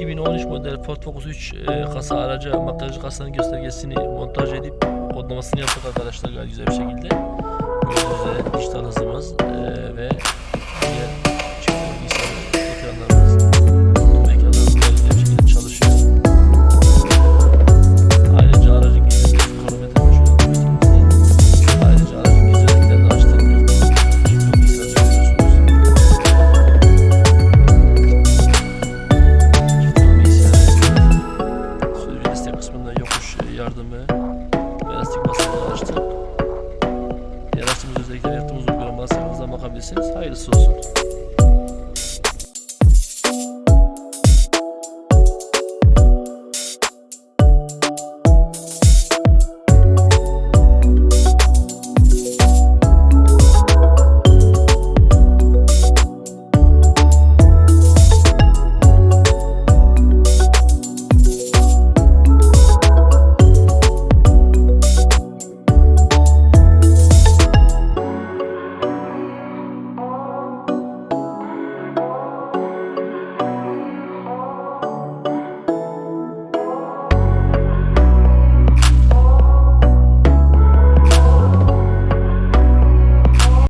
2013 model Ford Focus 3 e, kasa aracı makyaj kasanın göstergesini montaj edip kodlamasını yaptık arkadaşlar gayet güzel bir şekilde. Gördüğünüz yardımı ve lastik basımını açtık. Diğer açtığımız özellikle yaptığımız uygulama sayfamızdan bakabilirsiniz. Hayırlısı olsun.